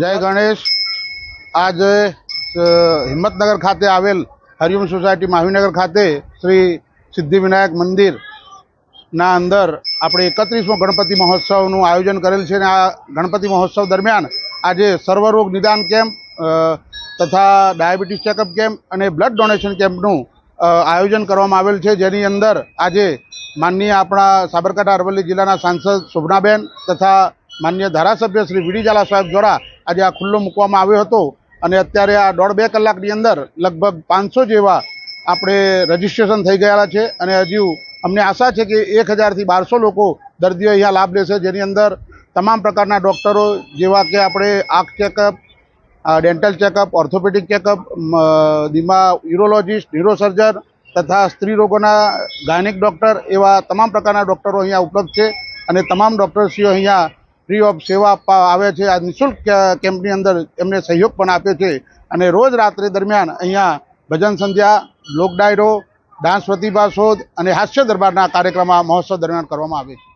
જય ગણેશ. આજે હિંમતનગર ખાતે આવેલ હરિઓમ સોસાયટી મહાવીનગર ખાતે શ્રી સિદ્ધિવિનાયક મંદિરના અંદર આપણે એકત્રીસમો ગણપતિ મહોત્સવનું આયોજન કરેલ છે અને આ ગણપતિ મહોત્સવ દરમિયાન આજે સર્વરોગ નિદાન કેમ્પ તથા ડાયાબિટીસ ચેકઅપ કેમ્પ અને બ્લડ ડોનેશન કેમ્પનું આયોજન કરવામાં આવેલ છે. જેની અંદર આજે માનનીય આપણા સાબરકાંઠા અરવલ્લી જિલ્લાના સાંસદ શોભનાબેન તથા માન્ય ધારાસભ્ય શ્રી વિડીજાલા સાહેબ દ્વારા આજે આ ખુલ્લો મૂકવામાં આવ્યો હતો અને અત્યારે આ દોઢ બે કલાકની અંદર લગભગ પાંચસો જેવા આપણે રજીસ્ટ્રેશન થઈ ગયેલા છે અને હજુ અમને આશા છે કે એક હજારથી બારસો લોકો દર્દીઓ અહીંયા લાભ લેશે, જેની અંદર તમામ પ્રકારના ડૉક્ટરો જેવા કે આપણે આંખ checkup dental checkup, orthopaedic checkup દિમા urologist, neurosurgeon તથા સ્ત્રી રોગોના ગાયનિક ડૉક્ટર એવા તમામ પ્રકારના ડૉક્ટરો અહીંયા ઉપલબ્ધ છે અને તમામ ડૉક્ટરશ્રીઓ અહીંયા ફ્રી ઓફ સેવા આવે છે. આ નિઃશુલ્ક કેમ્પની અંદર એમને સહયોગ પણ આપે છે. અને રોજ રાત્રિ દરમિયાન અહીંયા ભજન સંધ્યા લોક ડાયરો ડાન્સ પ્રતિભા શોધ અને હાસ્ય દરબારના કાર્યક્રમ આ મહોત્સવ દરમિયાન કરવામાં આવે છે.